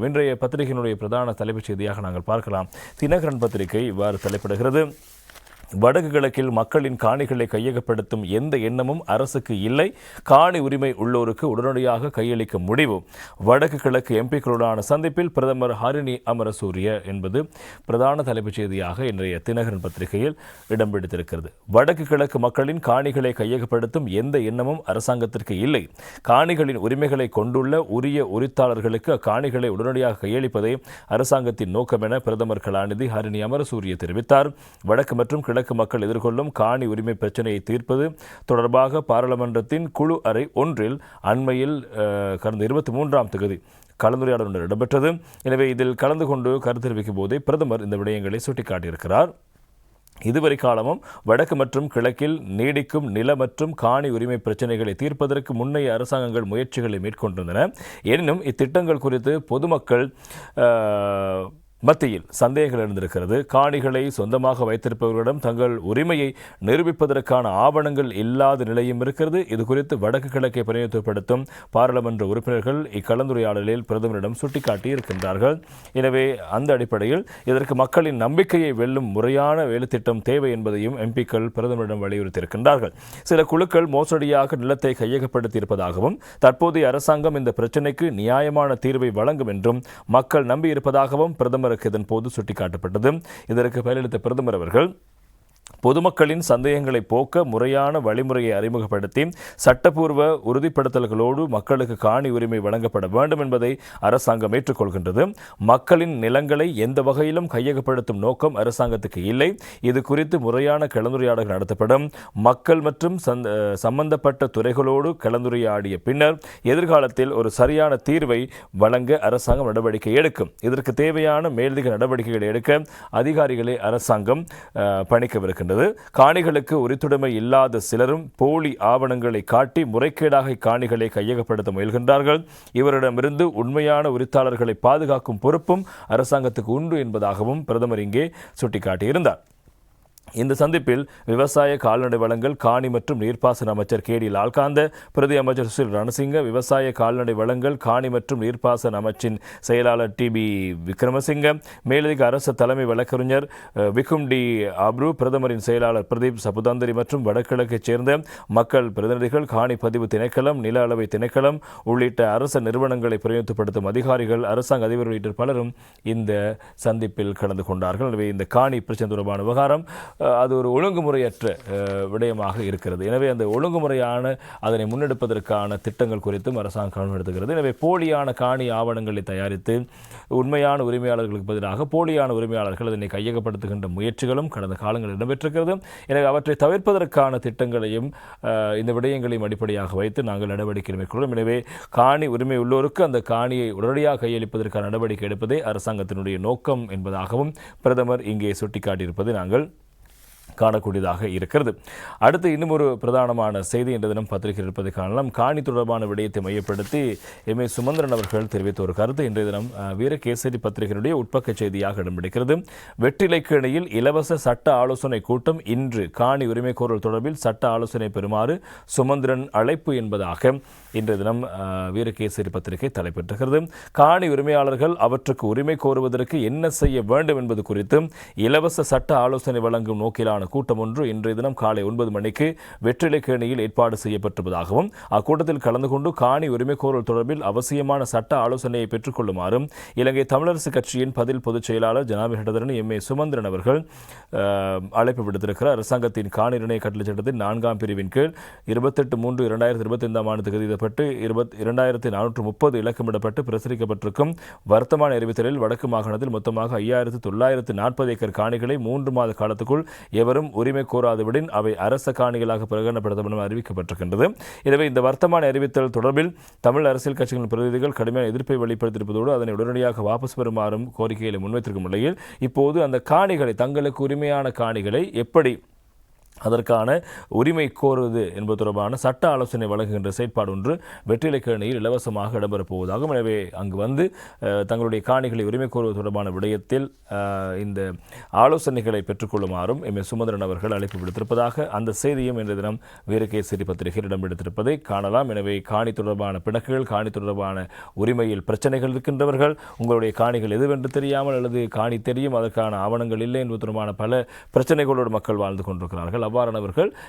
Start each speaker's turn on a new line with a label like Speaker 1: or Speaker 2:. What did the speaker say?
Speaker 1: இன்றைய பத்திரிகையினுடைய பிரதான தலைப்புச் செய்தியாக நாங்கள் பார்க்கலாம். தினகரன் பத்திரிகை இவ்வாறு தலைப்பிடுகிறது. வடக்கு கிழக்கில் மக்களின் காணிகளை கையகப்படுத்தும் எந்த எண்ணமும் அரசுக்கு இல்லை. காணி உரிமை உள்ளோருக்கு உடனடியாக கையளிக்க முடிவு. வடக்கு கிழக்கு எம்பிக்களுடான சந்திப்பில் பிரதமர் ஹரிணி அமரசூரிய என்பது பிரதான தலைப்புச் செய்தியாக இன்றைய தினகரன் பத்திரிகையில் இடம் பிடித்திருக்கிறது. வடக்கு கிழக்கு மக்களின் காணிகளை கையகப்படுத்தும் எந்த எண்ணமும் அரசாங்கத்திற்கு இல்லை. காணிகளின் உரிமைகளை கொண்டுள்ள உரிய உரித்தாளர்களுக்கு அக்காணிகளை உடனடியாக கையளிப்பதே அரசாங்கத்தின் நோக்கம் என பிரதமர் கலாநிதி ஹரிணி அமரசூரிய தெரிவித்தார். வடக்கு மற்றும் கிழக்கு மக்கள் எதிர்கொள்ளும் காணி உரிமை பிரச்சனையை தீர்ப்பது தொடர்பாக பாராளுமன்றத்தின் குழு அறை ஒன்றில் அண்மையில் கடந்த இருபத்தி மூன்றாம் தேதி கலந்துரையாடல் ஒன்று இடம்பெற்றது. எனவே இதில் கலந்து கொண்டு கருத்து தெரிவிக்கும் போதே பிரதமர் இந்த விடயங்களை சுட்டிக்காட்டியிருக்கிறார். இதுவரை காலமும் வடக்கு மற்றும் கிழக்கில் நீடிக்கும் நில மற்றும் காணி உரிமை பிரச்சனைகளை தீர்ப்பதற்கு முன்னைய அரசாங்கங்கள் முயற்சிகளை மேற்கொண்டிருந்தன. எனினும் இத்திட்டங்கள் குறித்து பொதுமக்கள் மத்தியில் சந்தேகங்கள் எழுந்திருக்கிறது. காணிகளை சொந்தமாக வைத்திருப்பவர்களிடம் தங்கள் உரிமையை நிரூபிப்பதற்கான ஆவணங்கள் இல்லாத நிலையும் இருக்கிறது. இது குறித்து வடக்கு கிழக்கை பிரதிநிதித்துவப்படுத்தும் பாராளுமன்ற உறுப்பினர்கள் இக்கலந்துரையாடலில் பிரதமரிடம் சுட்டிக்காட்டி இருக்கின்றார்கள். எனவே அந்த அடிப்படையில் இதற்கு மக்களின் நம்பிக்கையை வெல்லும் முறையான வேலைத்திட்டம் தேவை என்பதையும் எம்பிக்கள் பிரதமரிடம் வலியுறுத்தியிருக்கின்றார்கள். சில குழுக்கள் மோசடியாக நிலத்தை கையகப்படுத்தியிருப்பதாகவும் தற்போதைய அரசாங்கம் இந்த பிரச்சினைக்கு நியாயமான தீர்வை வழங்கும் என்றும் மக்கள் நம்பியிருப்பதாகவும் பிரதமருக்கு இதன் போது சுட்டிக்காட்டப்பட்டது. இதற்கு பதிலளித்த பிரதமர் அவர்கள் பொதுமக்களின் சந்தேகங்களை போக்க முறையான வழிமுறையை அறிமுகப்படுத்தி சட்டப்பூர்வ உறுதிப்படுத்தல்களோடு மக்களுக்கு காணி உரிமை வழங்கப்பட வேண்டும் என்பதை அரசாங்கம் ஏற்றுக்கொள்கின்றது. மக்களின் நிலங்களை எந்த வகையிலும் கையகப்படுத்தும் நோக்கம் அரசாங்கத்துக்கு இல்லை. இது குறித்து முறையான கலந்துரையாடல்கள் நடத்தப்படும். மக்கள் மற்றும் சம்பந்தப்பட்ட துறைகளோடு கலந்துரையாடிய பின்னர் எதிர்காலத்தில் ஒரு சரியான தீர்வை வழங்க அரசாங்கம் நடவடிக்கை எடுக்கும். இதற்கு தேவையான மேலதிக நடவடிக்கைகளை எடுக்க அதிகாரிகளை அரசாங்கம் பணிக்கவிருக்கிறது. இருக்கின்றது காணிகளுக்கு உரித்துடைமை இல்லாத சிலரும் போலி ஆவணங்களை காட்டி முறைகேடாக காணிகளை கையகப்படுத்த முயல்கின்றார்கள். இவரிடமிருந்து உண்மையான உரித்தாளர்களை பாதுகாக்கும் பொறுப்பும் அரசாங்கத்துக்கு உண்டு என்பதாகவும் பிரதமர் இங்கே சுட்டிக்காட்டியிருந்தார். இந்த சந்திப்பில் விவசாய கால்நடை வளங்கள் காணி மற்றும் நீர்ப்பாசன அமைச்சர் கே டி லால்காந்த பிரதி அமைச்சர் சுசில் ரணசிங்க விவசாய கால்நடை வளங்கள் காணி மற்றும் நீர்ப்பாசன அமைச்சின் செயலாளர் டி பி விக்ரமசிங்க மேலதிக அரசு தலைமை வழக்கறிஞர் விக்கும் டி அப்ரு பிரதமரின் செயலாளர் பிரதீப் சபுதாந்தரி மற்றும் வடகிழக்கைச் சேர்ந்த மக்கள் பிரதிநிதிகள் காணி பதிவு திணைக்களம் நில அளவை திணைக்களம் உள்ளிட்ட அரசு நிறுவனங்களை பிரயோகப்படுத்தும் அதிகாரிகள் அரசாங்க அதிபர் உள்ளிட்ட பலரும் இந்த சந்திப்பில் கலந்து கொண்டார்கள். எனவே இந்த காணி பிரச்சனை தொடர்பான விவகாரம் அது ஒரு ஒழுங்குமுறையற்ற விடயமாக இருக்கிறது. எனவே அந்த ஒழுங்குமுறையான அதனை முன்னெடுப்பதற்கான திட்டங்கள் குறித்தும் அரசாங்கம் கவனம் எடுத்துகிறது எனவே போலியான காணி ஆவணங்களை தயாரித்து உண்மையான உரிமையாளர்களுக்கு பதிலாக போலியான உரிமையாளர்கள் அதனை கையகப்படுத்துகின்ற முயற்சிகளும் கடந்த காலங்களில் இடம்பெற்றிருக்கிறது. எனவே அவற்றை தவிர்ப்பதற்கான திட்டங்களையும் இந்த விடயங்களையும் அடிப்படையாக வைத்து நாங்கள் நடவடிக்கை மேற்கொள்ளும் எனவே காணி உரிமை உள்ளோருக்கு அந்த காணியை உடனடியாக கையளிப்பதற்கான நடவடிக்கை எடுப்பதே அரசாங்கத்தினுடைய நோக்கம் என்பதாகவும் பிரதமர் இங்கே சுட்டிக்காட்டியிருப்பது நாங்கள் காணக்கூடியதாக இருக்கிறது. அடுத்து இன்னும் ஒரு பிரதானமான செய்தி என்ற தினம் பத்திரிகை இருப்பதை காணலாம். காணி தொடர்பான விடயத்தை மையப்படுத்தி எம். ஏ. சுமந்திரன் அவர்கள் தெரிவித்த ஒரு கருத்து இன்றைய தினம் வீரகேசரி பத்திரிகையினுடைய உட்பக்க செய்தியாக இடம்பிடிக்கிறது வெற்றிலைக்கேணியில் இலவச சட்ட ஆலோசனை கூட்டம் இன்று காணி உரிமை கோரல் தொடர்பில் சட்ட ஆலோசனை பெறுமாறு சுமந்திரன் அழைப்பு என்பதாக இன்றைய தினம் வீரகேசரி பத்திரிகை தலைப்பெற்றுகிறது காணி உரிமையாளர்கள் அவற்றுக்கு உரிமை கோருவதற்கு என்ன செய்ய வேண்டும் என்பது குறித்து இலவச சட்ட ஆலோசனை வழங்கும் நோக்கிலான கூட்டம் ஒன்று இன்றைய தினம் காலை ஒன்பது மணிக்கு வெற்றிலைக்கேணியில் ஏற்பாடு செய்யப்பட்டிருப்பதாகவும் அக்கூட்டத்தில் கலந்து கொண்டு காணி உரிமை கோரல் தொடர்பில் அவசியமான சட்ட ஆலோசனையை பெற்றுக்கொள்ளுமாறும் இலங்கை தமிழரசு கட்சியின் பதில் பொதுச் செயலாளர் ஜனாபி ஹடதரன் எம் ஏ சுமந்திரன் அவர்கள் அழைப்பு விடுத்திருக்கிறார். அரசாங்கத்தின் காணி நிர்ணய கட்டளை சட்டத்தின் நான்காம் பிரிவின் கீழ் இருபத்தெட்டு மூன்று இரண்டாயிரத்தி இருபத்தி ஐந்தாம் ஆண்டு தேதியிடப்பட்டு இருபத்தி இரண்டாயிரத்தி நானூற்று முப்பது இலக்கமிடப்பட்டு பிரசுரிக்கப்பட்டிருக்கும். வர்த்தமான அறிவித்தலில் வடக்கு மாகாணத்தில் மொத்தமாக ஐயாயிரத்து தொள்ளாயிரத்து நாற்பது ஏக்கர் காணிகளை மூன்று மாத காலத்துக்குள் எவர் எவரும் உரிமை கோராதவிடின் அவை அரச காணிகளாக பிரகடனப்படுத்தப்படும் என அறிவிக்கப்பட்டிருக்கின்றது. எனவே இந்த வர்த்தமான அறிவித்தல் தொடர்பில் தமிழ் அரசியல் கட்சிகளின் பிரதிநிதிகள் கடுமையான எதிர்ப்பை வெளிப்படுத்தியிருப்பதோடு அதனை உடனடியாக வாபஸ் பெறுமாறும் கோரிக்கைகளை முன்வைத்திருக்கும் நிலையில் இப்போது அந்த காணிகளை தங்களுக்கு உரிமையான காணிகளை எப்படி அதற்கான உரிமை கோருவது என்பது தொடர்பான சட்ட ஆலோசனை வழங்குகின்ற செயற்பாடு ஒன்று வெற்றிலைக்கேணியில் இலவசமாக இடம்பெறப்போவதாகும். எனவே அங்கு வந்து தங்களுடைய காணிகளை உரிமை கோருவது தொடர்பான விடயத்தில் இந்த ஆலோசனைகளை பெற்றுக்கொள்ளுமாறும் எம். எஸ். சுமந்திரன் அவர்கள் அழைப்பு விடுத்திருப்பதாக அந்த செய்தியும் இன்றைய தினம் வீரகேசரி பத்திரிகையில் இடம்பெடுத்திருப்பதை காணலாம். எனவே காணி தொடர்பான பிணக்குகள் காணி தொடர்பான உரிமையில் பிரச்சனைகள் இருக்கின்றவர்கள் உங்களுடைய காணிகள் எதுவென்று தெரியாமல் அல்லது காணி தெரியும் அதற்கான ஆவணங்கள் இல்லை என்பது தொடர்பான பல பிரச்சனைகளோடு மக்கள் வாழ்ந்து கொண்டிருக்கிறார்கள். அவ்வாறானவர்கள்